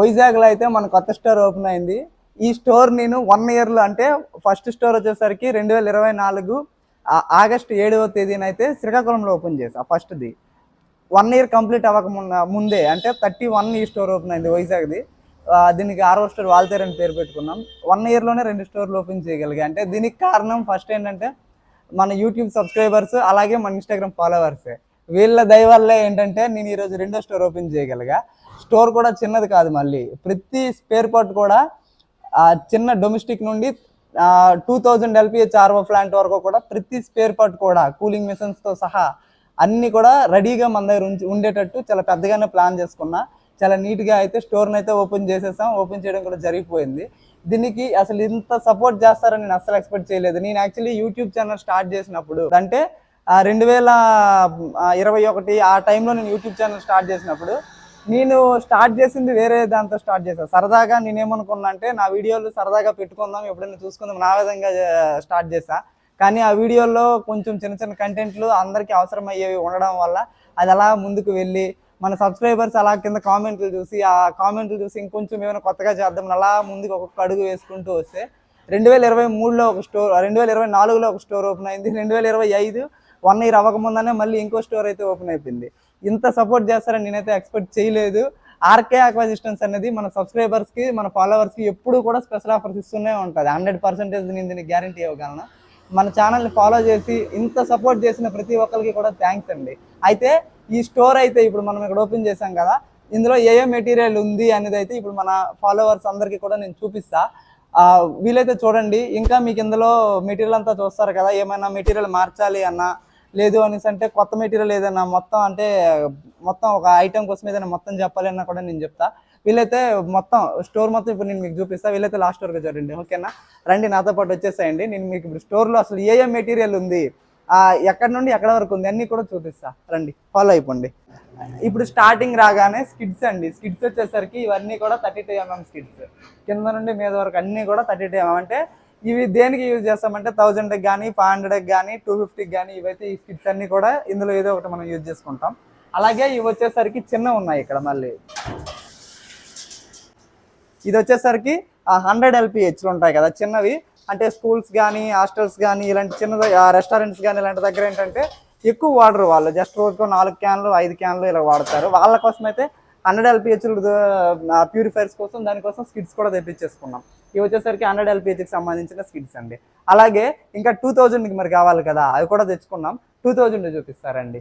వైజాగ్లో అయితే మన కొత్త స్టోర్ ఓపెన్ అయింది. ఈ స్టోర్ నేను వన్ ఇయర్లో అంటే ఫస్ట్ స్టోర్ వచ్చేసరికి రెండు వేల ఇరవై నాలుగు ఆగస్టు ఏడవ తేదీన అయితే శ్రీకాకుళంలో ఓపెన్ చేసా ఫస్ట్ది. వన్ ఇయర్ కంప్లీట్ అవ్వక ముందే అంటే థర్టీ వన్ ఈ స్టోర్ ఓపెన్ అయింది వైజాగ్ది. దీనికి ఆరో స్టోర్ వాల్తేర్ అని పేరు పెట్టుకున్నాం. వన్ ఇయర్లోనే రెండు స్టోర్లు ఓపెన్ చేయగలిగా. అంటే దీనికి కారణం ఫస్ట్ ఏంటంటే మన యూట్యూబ్ సబ్స్క్రైబర్స్ అలాగే మన ఇన్స్టాగ్రామ్ ఫాలోవర్సే. వీళ్ళ దయ వల్లే ఏంటంటే నేను ఈరోజు రెండో స్టోర్ ఓపెన్ చేయగలిగా. స్టోర్ కూడా చిన్నది కాదు మళ్ళీ. ప్రతి స్పేర్ పార్ట్ కూడా ఆ, చిన్న డొమెస్టిక్ నుండి two thousand LPH RO plant వరకు కూడా ప్రతి స్పేర్ పార్ట్ కూడా కూలింగ్ మిషన్స్తో సహా అన్ని కూడా రెడీగా మన దగ్గర ఉంచి ఉండేటట్టు చాలా పెద్దగానే ప్లాన్ చేసుకున్నా. చాలా నీట్గా అయితే స్టోర్ని అయితే ఓపెన్ చేసేసాం. ఓపెన్ చేయడం కూడా జరిగిపోయింది. దీనికి అసలు ఇంత సపోర్ట్ చేస్తారని నేను అసలు ఎక్స్పెక్ట్ చేయలేదు. నేను యాక్చువల్లీ యూట్యూబ్ ఛానల్ స్టార్ట్ చేసినప్పుడు అంటే రెండు వేల ఇరవై ఒకటి ఆ టైంలో నేను యూట్యూబ్ ఛానల్ స్టార్ట్ చేసినప్పుడు నేను స్టార్ట్ చేసింది వేరే దాంతో స్టార్ట్ చేశాను సరదాగా నేనేమనుకున్నా అంటే నా వీడియోలు సరదాగా పెట్టుకుందాం ఎప్పుడైనా చూసుకుందాం నా విధంగా స్టార్ట్ చేశా. కానీ ఆ వీడియోలో కొంచెం చిన్న చిన్న కంటెంట్లు అందరికీ అవసరమయ్యేవి ఉండడం వల్ల అది అలా ముందుకు వెళ్ళి మన సబ్స్క్రైబర్స్ అలా కింద కామెంట్లు చూసి ఆ కామెంట్లు చూసి ఇంకొంచెం ఏమైనా కొత్తగా చేద్దాం అలా ముందుకు ఒక్కొక్క అడుగు వేసుకుంటూ వస్తే రెండు వేల ఇరవై మూడులో ఒక స్టోర్ రెండు వేల ఇరవై నాలుగులో ఒక స్టోర్ ఓపెన్ అయింది. రెండు వేల ఇరవై ఐదు వన్ ఇయర్ అవ్వకముందనే మళ్ళీ ఇంకో స్టోర్ అయితే ఓపెన్ అయిపోయింది. ఇంత సపోర్ట్ చేస్తారని నేనైతే ఎక్స్పెక్ట్ చేయలేదు. ఆర్కే అక్వాజిస్టన్స్ అనేది మన సబ్స్క్రైబర్స్కి మన ఫాలోవర్స్కి ఎప్పుడు కూడా స్పెషల్ ఆఫర్స్ ఇస్తూనే ఉంటుంది. హండ్రెడ్ పర్సెంటేజ్ నేను దీనికి గ్యారంటీ ఇవ్వగలను. మన ఛానల్ని ఫాలో చేసి ఇంత సపోర్ట్ చేసిన ప్రతి ఒక్కరికి కూడా థ్యాంక్స్ అండి. అయితే ఈ స్టోర్ అయితే ఇప్పుడు మనం ఇక్కడ ఓపెన్ చేసాం కదా ఇందులో ఏ ఏ మెటీరియల్ ఉంది అనేది అయితే ఇప్పుడు మన ఫాలోవర్స్ అందరికీ కూడా నేను చూపిస్తా. వీలైతే చూడండి. ఇంకా మీకు ఇందులో మెటీరియల్ అంతా చూస్తారు కదా ఏమైనా మెటీరియల్ మార్చాలి అన్నా లేదు అనేసి అంటే కొత్త మెటీరియల్ ఏదైనా మొత్తం అంటే మొత్తం ఒక ఐటమ్ కోసం ఏదైనా మొత్తం చెప్పాలి అన్నా కూడా నేను చెప్తా. వీలైతే మొత్తం స్టోర్ మొత్తం ఇప్పుడు నేను మీకు చూపిస్తా. వీళ్ళైతే లాస్ట్ వరకు చూడండి. ఓకేనా రండి నాతో పాటు వచ్చేసేయండి. నేను మీకు ఇప్పుడు స్టోర్లో అసలు ఏ ఏ మెటీరియల్ ఉంది? ఎక్కడి నుండి ఎక్కడ వరకు ఉంది? అన్నీ కూడా చూపిస్తా. రండి ఫాలో అయిపోండి. ఇప్పుడు స్టార్టింగ్ రాగానే స్కిడ్స్ అండి. స్కిడ్స్ వచ్చేసరికి ఇవన్నీ కూడా థర్టీ టూ ఎంఎం స్కిడ్స్ కింద నుండి మీద వరకు అన్నీ కూడా థర్టీ టూ ఎంఎం అంటే ఇవి దేనికి యూజ్ చేస్తామంటే థౌజండ్కి కానీ ఫైవ్ హండ్రెడ్కి కానీ టూ ఫిఫ్టీకి కానీ ఇవైతే ఈ స్కిడ్స్ అన్నీ కూడా ఇందులో ఏదో ఒకటి మనం యూజ్ చేసుకుంటాం. అలాగే ఇవి వచ్చేసరికి చిన్న ఉన్నాయి ఇక్కడ మళ్ళీ. ఇది వచ్చేసరికి హండ్రెడ్ ఎల్పిహెచ్లు ఉంటాయి కదా చిన్నవి. అంటే స్కూల్స్ కానీ హాస్టల్స్ కానీ ఇలాంటి చిన్న రెస్టారెంట్స్ కానీ ఇలాంటి దగ్గర ఏంటంటే ఎక్కువ వాడరు వాళ్ళు. జస్ట్ రోజుకో నాలుగు క్యాన్లు ఐదు క్యాన్లు ఇలా వాడతారు. వాళ్ళ కోసం అయితే హండ్రెడ్ ఎల్పిహెచ్లు ప్యూరిఫైర్స్ కోసం దానికోసం స్కిడ్స్ కూడా తెప్పించేసుకున్నాం. ఇవి వచ్చేసరికి హండ్రెడ్ ఎల్పిహెచ్కి సంబంధించిన స్కిడ్స్ అండి. అలాగే ఇంకా టూ థౌజండ్కి మరి కావాలి కదా అవి కూడా తెచ్చుకున్నాం టూ థౌజండ్ చూపిస్తారండి.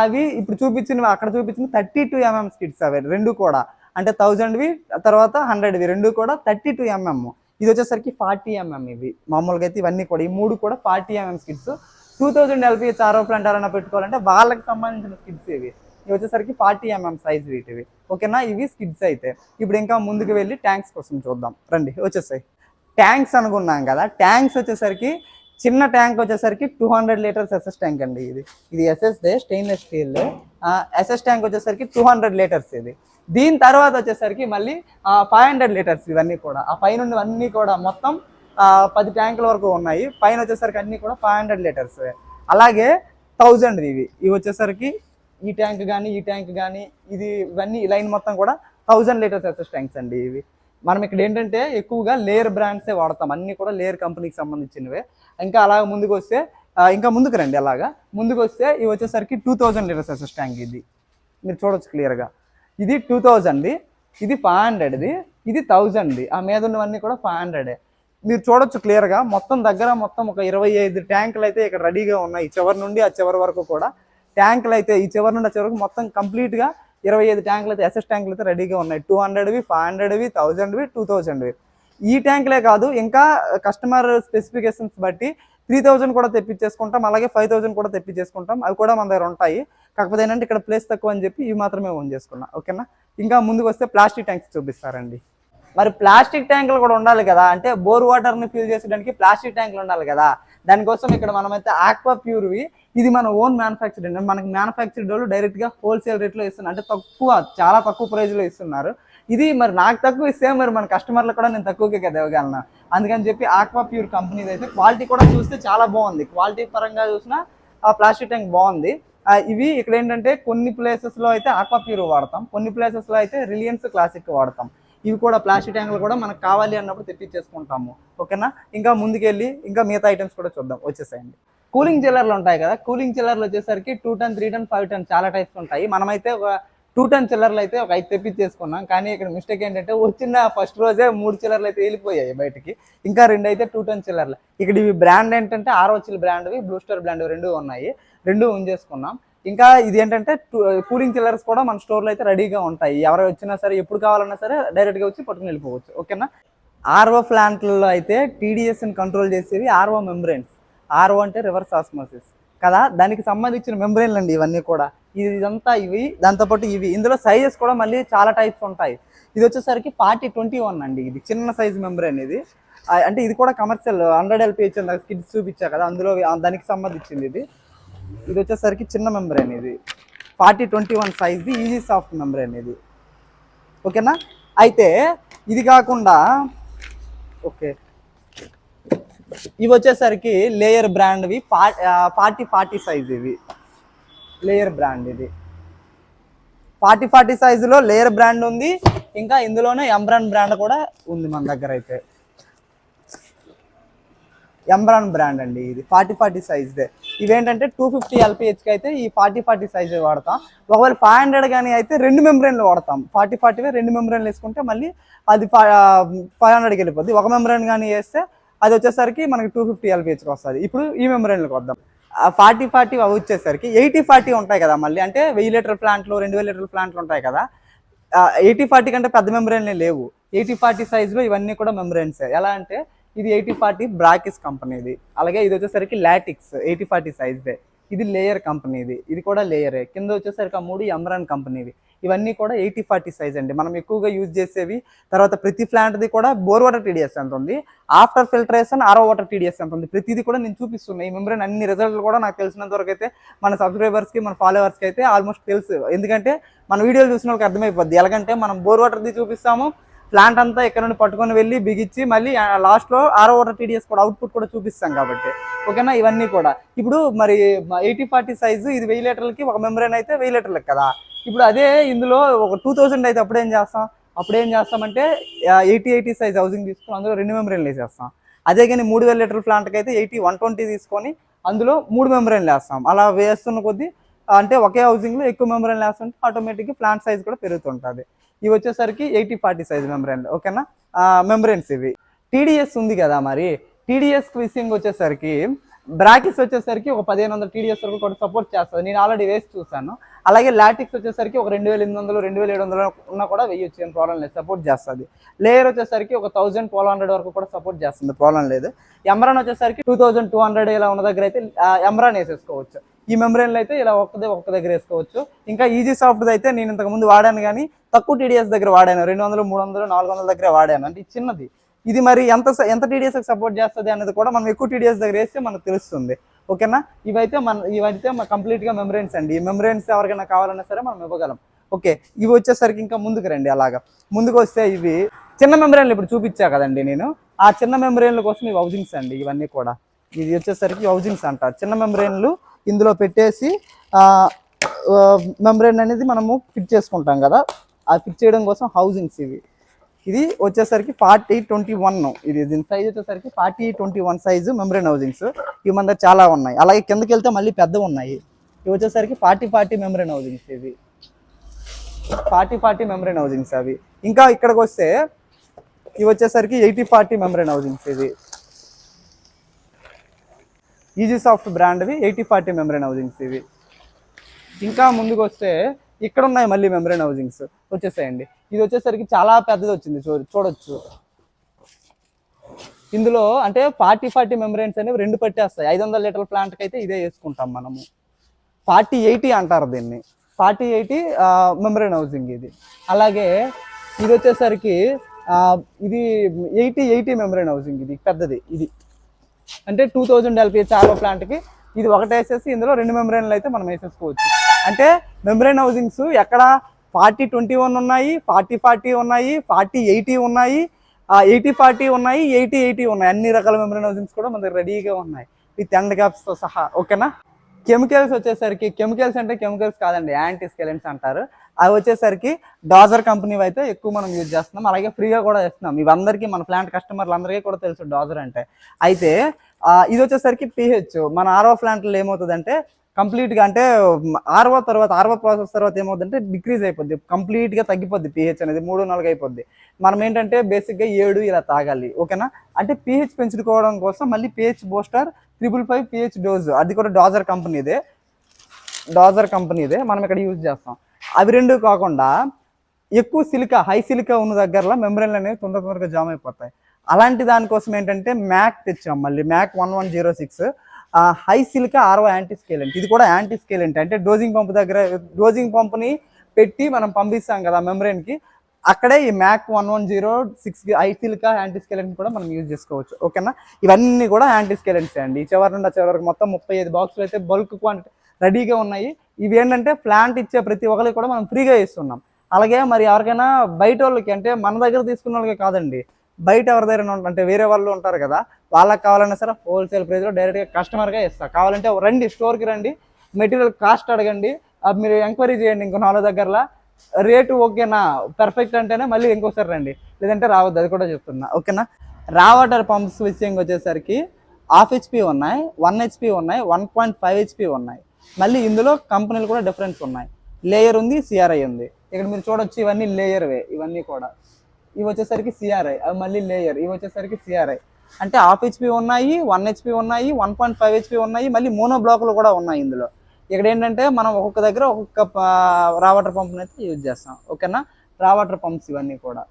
అవి ఇప్పుడు చూపించినవి అక్కడ చూపించిన థర్టీ టూ ఎంఎం స్కిడ్స్ అవి రెండు కూడా. అంటే థౌజండ్వి తర్వాత హండ్రెడ్వి రెండు కూడా థర్టీ టూ ఎంఎం. ఇది వచ్చేసరికి ఫార్టీ ఎంఎం ఇవి. మామూలుగా అయితే ఇవన్నీ కూడా ఈ మూడు కూడా forty mm skids. Two thousand LPH RO plant ఎవరైనా పెట్టుకోవాలంటే వాళ్ళకి సంబంధించిన స్కిడ్స్ ఇవి. ఇవి వచ్చేసరికి ఫార్టీ ఎంఎం సైజ్ వీటివి. ఓకేనా? ఇవి స్కిడ్స్ అయితే. ఇప్పుడు ఇంకా ముందుకు వెళ్ళి ట్యాంక్స్ కోసం చూద్దాం. రండి వచ్చేసాయి. ట్యాంక్స్ అనుకున్నాం కదా ట్యాంక్స్ వచ్చేసరికి చిన్న ట్యాంక్ వచ్చేసరికి two hundred litres SS tank అండి ఇది. ఇది ఎస్ఎస్దే స్టెయిన్లెస్ స్టీల్. ఎస్ఎస్ ట్యాంక్ వచ్చేసరికి టూ హండ్రెడ్ లీటర్స్ ఇది. దీని తర్వాత వచ్చేసరికి మళ్ళీ ఫైవ్ హండ్రెడ్ లీటర్స్ ఇవన్నీ కూడా. ఆ పైన అన్నీ కూడా మొత్తం పది ట్యాంకుల వరకు ఉన్నాయి. పైన వచ్చేసరికి అన్నీ కూడా ఫైవ్ హండ్రెడ్ లీటర్స్. అలాగే థౌజండ్ ఇవి. ఇవి వచ్చేసరికి ఈ ట్యాంక్ కానీ ఈ ట్యాంక్ కానీ ఇది ఇవన్నీ లైన్ మొత్తం కూడా థౌజండ్ లీటర్స్ ఎస్ఎస్ ట్యాంక్స్ అండి ఇవి. మనం ఇక్కడ ఏంటంటే ఎక్కువగా లేయర్ బ్రాండ్సే వాడతాం. అన్నీ కూడా లేయర్ కంపెనీకి సంబంధించినవే. ఇంకా అలాగ ముందుకు వస్తే ఇంకా ముందుకు రండి అలాగా. ముందుకు వస్తే ఇవి వచ్చేసరికి two thousand litres SS tank ఇది. మీరు చూడొచ్చు క్లియర్గా ఇది టూ థౌజండ్ది ఇది ఫైవ్ హండ్రెడ్ది ఇది థౌజండ్ది ఆ మీద ఉన్నవన్నీ కూడా ఫైవ్ హండ్రెడే మీరు చూడొచ్చు క్లియర్గా మొత్తం దగ్గర మొత్తం ఒక ఇరవై ఐదు ట్యాంకులు అయితే ఇక్కడ రెడీగా ఉన్నాయి. చివరి నుండి ఆ చివరి వరకు కూడా ట్యాంకులు అయితే ఈ చివరి నుండి చివరికి మొత్తం కంప్లీట్గా ఇరవై ఐదు ట్యాంకులు అయితే ఎస్ఎస్ ట్యాంకులు అయితే రెడీగా ఉన్నాయి. టూ హండ్రెడ్వి ఫైవ్ హండ్రెడ్వి థౌజండ్వి టూ థౌజండ్వి ఈ ట్యాంకులే కాదు ఇంకా కస్టమర్ స్పెసిఫికేషన్స్ బట్టి త్రీ థౌజండ్ కూడా తెప్పించేసుకుంటాం అలాగే ఫైవ్ థౌజండ్ కూడా తెప్పించేసుకుంటాం. అవి కూడా మన దగ్గర ఉంటాయి. కాకపోతే ఏంటంటే ఇక్కడ ప్లేస్ తక్కువ అని చెప్పి ఇవి మాత్రమే ఓన్ చేసుకున్నా. ఓకేనా ఇంకా ముందుకు వస్తే ప్లాస్టిక్ ట్యాంక్స్ చూపిస్తారండి. మరి ప్లాస్టిక్ ట్యాంకులు కూడా ఉండాలి కదా? అంటే బోర్ వాటర్ని ఫిల్ చేసేయడానికి ప్లాస్టిక్ ట్యాంకులు ఉండాలి కదా? దానికోసం ఇక్కడ మనమైతే ఆక్వా ప్యూర్వి. ఇది మన ఓన్ మ్యానుఫ్యాక్చరింగ్ మనకి మ్యానుఫ్యాక్చర్డ్ వాళ్ళు డైరెక్ట్గా హోల్సేల్ రేట్లో ఇస్తున్నారు. అంటే తక్కువ చాలా తక్కువ ప్రైజ్లో ఇస్తున్నారు. ఇది మరి నాకు తక్కువ ఇస్తే మరి మన కస్టమర్లు కూడా నేను తక్కువకే కదా ఇవ్వగలను. అందుకని చెప్పి ఆక్వా ప్యూర్ కంపెనీది అయితే క్వాలిటీ కూడా చూస్తే చాలా బాగుంది. క్వాలిటీ పరంగా చూసినా ఆ ప్లాస్టిక్ ట్యాంక్ బాగుంది. ఇవి ఇక్కడ ఏంటంటే కొన్ని ప్లేసెస్లో లో అయితే ఆక్వా ప్యూర్ వాడతాం. కొన్ని ప్లేసెస్లో లో అయితే రిలయన్స్ క్లాసిక్ వాడతాం. ఇవి కూడా ప్లాస్టిక్ ట్యాంకులు కూడా మనకు కావాలి అన్నప్పుడు తెప్పించేసుకుంటాము. ఓకేనా? ఇంకా ముందుకెళ్ళి ఇంకా మిగతా ఐటమ్స్ కూడా చూద్దాం. వచ్చేసాయండి. కూలింగ్ చిల్లర్లు ఉంటాయి కదా? కూలింగ్ చిల్లర్లు వచ్చేసరికి two ton three ton five ton చాలా టైప్స్ ఉంటాయి. మనమైతే ఒక టూ టన్ చిల్లర్లు అయితే ఒక ఐదు తెప్పించేసుకున్నాం. కానీ ఇక్కడ మిస్టేక్ ఏంటంటే వచ్చిన ఫస్ట్ రోజే మూడు చిల్లర్లు అయితే వెళ్ళిపోయాయి బయటికి. ఇంకా రెండు అయితే టూ టన్ చిల్లర్లు ఇక్కడ ఇవి బ్రాండ్ ఏంటంటే ఆరోచిల్ బ్రాండ్వి బ్లూ స్టార్ బ్రాండ్ రెండు ఉన్నాయి. రెండు ఉంచేసుకున్నాం. ఇంకా ఇది ఏంటంటే కూలింగ్ చిల్లర్స్ కూడా మన స్టోర్లో అయితే రెడీగా ఉంటాయి. ఎవరు వచ్చినా సరే ఎప్పుడు కావాలన్నా సరే డైరెక్ట్గా వచ్చి పట్టుకుని వెళ్ళిపోవచ్చు. ఓకేనా? ఆర్ఓ ప్లాంట్లలో అయితే టీడీఎస్ని కంట్రోల్ చేసేవి ఆర్ఓ మెంబ్రెయిన్స్ ఆర్ఓ అంటే రివర్స్ ఆస్మోసిస్. కదా? దానికి సంబంధించిన మెంబ్రెయిన్లు అండి ఇవన్నీ కూడా. ఇదంతా ఇవి దాంతోపాటు ఇవి. ఇందులో సైజెస్ కూడా మళ్ళీ చాలా టైప్స్ ఉంటాయి. ఇది వచ్చేసరికి ఫార్టీ ట్వంటీ వన్ అండి ఇది. చిన్న సైజ్ మెంబ్రెయిన్ ఇది. అంటే ఇది కూడా కమర్షియల్ హండ్రెడ్ ఎల్పిహెచ్ స్కిడ్స్ చూపించా కదా? అందులో దానికి సంబంధించింది ఇది. ఇది వచ్చేసరికి చిన్న మెంబ్రెయిన్ ఇది. ఫార్టీ ట్వంటీ వన్ సైజ్ది ఈజీ సాఫ్ట్ మెంబ్రెయిన్ ఇది. ఓకేనా? అయితే ఇది కాకుండా ఓకే. ఇవి వచ్చేసరికి లేయర్ బ్రాండ్వి ఫార్టీ ఫార్టీ సైజ్ ఇవి. లేయర్ బ్రాండ్ ఇది. ఫార్టీ ఫార్టీ సైజులో లేయర్ బ్రాండ్ ఉంది. ఇంకా ఇందులోనే ఎంబ్రాన్ బ్రాండ్ కూడా ఉంది మన దగ్గర అయితే. ఎంబ్రాన్ బ్రాండ్ అండి ఇది. ఫార్టీ ఫార్టీ సైజ్దే ఇవేంటంటే టూ ఫిఫ్టీ ఎల్పిహెచ్కి అయితే ఈ ఫార్టీ ఫార్టీ సైజ్ వాడతాం. ఒకవేళ ఫైవ్ హండ్రెడ్ కానీ అయితే రెండు మెంబ్రెన్లు వాడతాం. ఫార్టీ ఫార్టీ రెండు మెంబ్రెయిన్లు వేసుకుంటే మళ్ళీ అది ఫైవ్ హండ్రెడ్కి వెళ్ళిపోద్ది. ఒక మెంబ్రెయిన్ కానీ వేస్తే అది వచ్చేసరికి మనకి టూ ఫిఫ్టీ ఎల్పిహెచ్కి వస్తుంది. ఇప్పుడు ఈ మెంబ్రెయిన్లకు వద్దాం. ఫార్టీ ఫార్టీ అవి వచ్చేసరికి ఎయిటీ ఫార్టీ ఉంటాయి కదా మళ్ళీ. అంటే వెయ్యి లీటర్ ప్లాంట్లు రెండు వేల లీటర్ ప్లాంట్లు ఉంటాయి కదా. ఎయిటీ ఫార్టీ కంటే పెద్ద మెంబ్రెయిన్లే లేవు. ఎయిటీ ఫార్టీ సైజులో ఇవన్నీ కూడా మెంబ్రెయిన్స్ ఎలా అంటే ఇది ఎయిటీ ఫార్టీ బ్రాకిస్ కంపెనీది అలాగే ఇది వచ్చేసరికి లాటిక్స్ ఎయిటీ ఫార్టీ సైజ్దే ఇది లేయర్ కంపెనీది ఇది. కూడా లేయరే కింద వచ్చేసరికి ఆ మూడు ఎమ్రాన్ కంపెనీవి ఇవన్నీ కూడా ఎయిటీ ఫార్టీ సైజ్ అండి. మనం ఎక్కువగా యూజ్ చేసేవి. తర్వాత ప్రతి ప్లాంట్ది కూడా బోర్ వాటర్ టీడీఎస్ ఎంత ఉంది? After filtration RO water TDS ఎంత ఉంది? ప్రతిదీ కూడా నేను చూపిస్తున్నాను ఈ మెంబ్రెయిన్ అన్ని రిజల్ట్లు కూడా నాకు తెలిసినంత వరకు అయితే మన సబ్స్క్రైబర్స్కి మన ఫాలోవర్స్కి అయితే ఆల్మోస్ట్ తెలుసు. ఎందుకంటే మన వీడియోలు చూసిన వాళ్ళకి అర్థమైపోద్ది. ఎలాగంటే మనం బోర్ వాటర్ది చూపిస్తాము ప్లాంట్ అంతా ఇక్కడ నుండి పట్టుకొని వెళ్ళి బిగించి మళ్ళీ లాస్ట్లో ఆరో ఓటర్ టీడీఎస్ కూడా అవుట్పుట్ కూడా చూపిస్తాం కాబట్టి. ఓకేనా? ఇవన్నీ కూడా. ఇప్పుడు మరి ఎయిటీ ఫార్టీ సైజు ఇది వెయ్యి లీటర్లకి ఒక మెంబ్రెయిన్ అయితే వెయ్యి లీటర్లకి కదా? ఇప్పుడు అదే ఇందులో ఒక టూ థౌజండ్ అయితే అప్పుడేం చేస్తాం? అప్పుడేం చేస్తామంటే ఎయిటీ ఎయిటీ సైజ్ హౌసింగ్ తీసుకొని అందులో రెండు మెంబ్రెయిన్లు వేసేస్తాం. అదే కానీ మూడు వేల లీటర్ల ప్లాంట్కి అయితే ఎయిటీ వన్ ట్వంటీ తీసుకొని అందులో మూడు మెంబ్రెయిన్లు వేస్తాం. అలా వేస్తున్న కొద్దీ అంటే ఒకే హౌసింగ్లో ఎక్కువ మెమరీ ల్యాబ్స్ ఉంటే ఆటోమేటిక్గా ప్లాంట్ సైజ్ కూడా పెరుగుతుంటుంది. ఇవి వచ్చేసరికి ఎయిటీ ఫార్టీ సైజ్ మెంబ్రెయిన్ ఓకేనా మెమరీన్స్ ఇవి. టీడీఎస్ ఉంది కదా మరి. టీడీఎస్ విషయం వచ్చేసరికి బ్రాకిస్ వచ్చేసరికి ఒక పదిహేను వందల టీడీఎస్ వరకు కూడా సపోర్ట్ చేస్తుంది. నేను ఆల్రెడీ వేసి చూసాను అలాగే లాటిక్స్ వచ్చేసరికి ఒక రెండు వేల ఎనిమిది వందలు రెండు వేల ఏడు వందలు ఉన్నా కూడా వెయ్యొచ్చు ఏం ప్రాబ్లం లేదు. సపోర్ట్ చేస్తుంది. లేయర్ వచ్చేసరికి ఒక థౌసండ్ ట్వెల్వ్ హండ్రెడ్ వరకు కూడా సపోర్ట్ చేస్తుంది. ప్రాబ్లం లేదు. ఎమ్రాన్ వచ్చేసరికి టూ థౌసండ్ టూ హండ్రెడ్ ఇలా ఉన్న దగ్గర అయితే ఎమ్రాన్ వేసేసుకోవచ్చు. ఈ మెమ్బ్రెయిన్లు అయితే ఇలా ఒక్కదే ఒక్క దగ్గర వేసుకోవచ్చు. ఇంకా ఈజీ సాఫ్ట్ అయితే నేను ఇంతకు ముందు వాడాను కానీ తక్కువ టీడీఎస్ దగ్గర వాడాను. రెండు వందలు మూడు వందలు నాలుగు వందల దగ్గర వాడాను. అంటే చిన్నది. ఇది మరి ఎంత ఎంత టీడీఎస్కి సపోర్ట్ చేస్తుంది అనేది కూడా మనం ఎక్కువ టీడీఎస్ దగ్గర వేస్తే మనకు తెలుస్తుంది. ఓకేనా? ఇవైతే మన ఇవైతే కంప్లీట్గా మెమరీన్స్ అండి. ఈ మెమరీన్స్ ఎవరికైనా కావాలన్నా సరే మనం ఇవ్వగలం. ఓకే ఇవి వచ్చేసరికి ఇంకా ముందుకు రండి అలాగా. ముందుకు వస్తే ఇవి చిన్న మెమరీన్లు ఇప్పుడు చూపించా కదండి నేను. ఆ చిన్న మెమరీన్ల కోసం ఇవి హౌజింగ్స్ అండి ఇవన్నీ కూడా. ఇది వచ్చేసరికి హౌజింగ్స్ అంటారు చిన్న మెమరీన్లు ఇందులో పెట్టేసి మెమరీన్ అనేది మనము ఫిట్ చేసుకుంటాం కదా. ఆ ఫిట్ చేయడం కోసం హౌజింగ్స్ ఇవి. ఇది వచ్చేసరికి ఫార్టీ ట్వంటీ వన్. ఇది దీని సైజ్ వచ్చేసరికి forty twenty one size membrane housings ఇవి మన చాలా ఉన్నాయి. అలాగే కిందకి వెళ్తే మళ్ళీ పెద్దవి ఉన్నాయి. ఇవి వచ్చేసరికి ఫార్టీ ఫార్టీ మెమరీన్ హౌజింగ్స్ ఇవి. ఫార్టీ ఫార్టీ మెమరీన్ హౌజింగ్స్ అవి. ఇంకా ఇక్కడికి వస్తే ఇవి వచ్చేసరికి ఎయిటీ ఫార్టీ మెమరీన్ హౌజింగ్స్ ఇది ఈజీ సాఫ్ట్ బ్రాండ్వి ఎయిటీ ఫార్టీ మెమరీన్ హౌజింగ్స్ ఇవి. ఇంకా ముందుకు వస్తే ఇక్కడ ఉన్నాయి మళ్ళీ మెమరీన్ హౌజింగ్స్ వచ్చేసాయండి. ఇది వచ్చేసరికి చాలా పెద్దది వచ్చింది. చూ చూడొచ్చు. ఇందులో అంటే ఫార్టీ ఫార్టీ మెమరీన్స్ అనేవి రెండు పట్టేస్తాయి. ఐదు వందల లీటర్ల ప్లాంట్కి అయితే ఇదే వేసుకుంటాం మనము. ఫార్టీ ఎయిటీ అంటారు దీన్ని. ఫార్టీ ఎయిటీ మెమరీన్ హౌసింగ్ ఇది. అలాగే ఇది వచ్చేసరికి ఇది ఎయిటీ ఎయిటీ మెమరీన్ హౌసింగ్ ఇది. పెద్దది ఇది. అంటే టూ థౌజండ్ ఎల్పీ చాలో ప్లాంట్కి ఇది ఒకటి వేసేసి ఇందులో రెండు మెమరీన్లు అయితే మనం వేసేసుకోవచ్చు. అంటే మెమరైన్ హౌసింగ్స్ ఎక్కడ ఫార్టీ ట్వంటీ వన్ ఉన్నాయి ఫార్టీ ఫార్టీ ఉన్నాయి ఫార్టీ ఎయిటీ ఉన్నాయి ఎయిటీ ఫార్టీ ఉన్నాయి ఎయిటీ ఎయిటీ ఉన్నాయి. అన్ని రకాల మెమరీన్ హౌసింగ్స్ కూడా మన దగ్గర రెడీగా ఉన్నాయి. విత్ ఎండ్ గ్యాప్స్తో సహా ఓకేనా? కెమికల్స్ వచ్చేసరికి కెమికల్స్ అంటే కెమికల్స్ కాదండి యాంటీ స్కెలెంట్స్ అంటారు. అవి వచ్చేసరికి డాజర్ కంపెనీ అయితే ఎక్కువ మనం యూజ్ చేస్తున్నాం. అలాగే ఫ్రీగా కూడా ఇస్తున్నాం. ఇవందరికీ మన ప్లాంట్ కస్టమర్లందరికీ కూడా తెలుసు డాజర్ అంటే. అయితే ఇది వచ్చేసరికి పిహెచ్. మన ఆర్ఓ ప్లాంట్లో ఏమవుతుందంటే కంప్లీట్గా అంటే ఆర్ఓ తర్వాత ఆర్ఓ ప్రాసెస్ తర్వాత ఏమవుతుందంటే డిక్రీజ్ అయిపోద్ది. కంప్లీట్గా తగ్గిపోద్ది పిహెచ్ అనేది మూడు నాలుగు అయిపోద్ది. మనం ఏంటంటే బేసిక్గా ఏడు ఇలా తాగాలి ఓకేనా? అంటే పిహెచ్ పెంచుకోవడం కోసం మళ్ళీ pH booster triple five pH dose అది కూడా డాజర్ కంపెనీదే. డాజర్ కంపెనీదే మనం ఇక్కడ యూజ్ చేస్తాం. అవి రెండు కాకుండా ఎక్కువ సిలికా హై సిలికా ఉన్న దగ్గరలో మెమరీలు అనేవి తొందర తొందరగా జామ్ అయిపోతాయి. అలాంటి దానికోసం ఏంటంటే మ్యాక్ తెచ్చాం మళ్ళీ mac one one zero six. High silica RO antiscalant. ఇది కూడా యాంటీ స్కేలెంట్. అంటే డోజింగ్ పంప్ దగ్గర డోజింగ్ పంప్ని పెట్టి మనం పంపిస్తాం కదా మెమరీన్కి అక్కడే ఈ mac one one zero six I antiscalant కూడా మనం యూజ్ చేసుకోవచ్చు. ఓకేనా? ఇవన్నీ కూడా యాంటీ స్కేలెంట్స్ అండి. ఈ చివరి నుండి ఆ చివరి వరకు మొత్తం ముప్పై ఐదు బాక్సులు అయితే బల్క్ క్వాంటిటీ రెడీగా ఉన్నాయి. ఇవి ఏంటంటే ప్లాంట్ ఇచ్చే ప్రతి ఒక్కరికి కూడా మనం ఫ్రీగా ఇస్తున్నాం. అలాగే మరి ఎవరికైనా బయట వాళ్ళకి అంటే మన దగ్గర తీసుకున్న వాళ్ళకి కాదండి. బయట ఎవరి దగ్గర ఉన్న- అంటే వేరే వాళ్ళు ఉంటారు కదా వాళ్ళకి కావాలన్నా సరే హోల్సేల్ ప్రైస్లో డైరెక్ట్గా కస్టమర్గా ఇస్తా. కావాలంటే రండి స్టోర్కి రండి మెటీరియల్ కాస్ట్ అడగండి అది మీరు ఎంక్వైరీ చేయండి ఇంకో నాలుగు దగ్గరలో. రేటు ఓకేనా? పర్ఫెక్ట్ అంటేనే మళ్ళీ ఇంకోసారి రండి. లేదంటే రావద్దు అది కూడా చెప్తున్నా. ఓకేనా? రా వాటర్ పంప్స్ విషయం వచ్చేసరికి హాఫ్ హెచ్పి ఉన్నాయి వన్ హెచ్పి ఉన్నాయి వన్ పాయింట్ ఫైవ్ హెచ్పి ఉన్నాయి. మళ్ళీ ఇందులో కంపెనీలు కూడా డిఫరెన్స్ ఉన్నాయి. లేయర్ ఉంది సిఆర్ఐ ఉంది. ఇక్కడ మీరు చూడొచ్చు ఇవన్నీ లేయర్వే ఇవన్నీ కూడా. ఇవి వచ్చేసరికి సిఆర్ఐ అవి మళ్ళీ లేయర్ ఇవి వచ్చేసరికి సిఆర్ఐ అంటే హాఫ్ హెచ్పి ఉన్నాయి వన్ హెచ్పి ఉన్నాయి వన్ పాయింట్ ఫైవ్ హెచ్పి ఉన్నాయి మళ్ళీ మోనో బ్లాక్లు కూడా ఉన్నాయి ఇందులో. ఇక్కడ ఏంటంటే మనం ఒక్కొక్క దగ్గర ఒక్కొక్క రా వాటర్ పంప్ని అయితే యూజ్ చేస్తాం. ఓకేనా రా వాటర్ పంప్స్ ఇవన్నీ కూడా.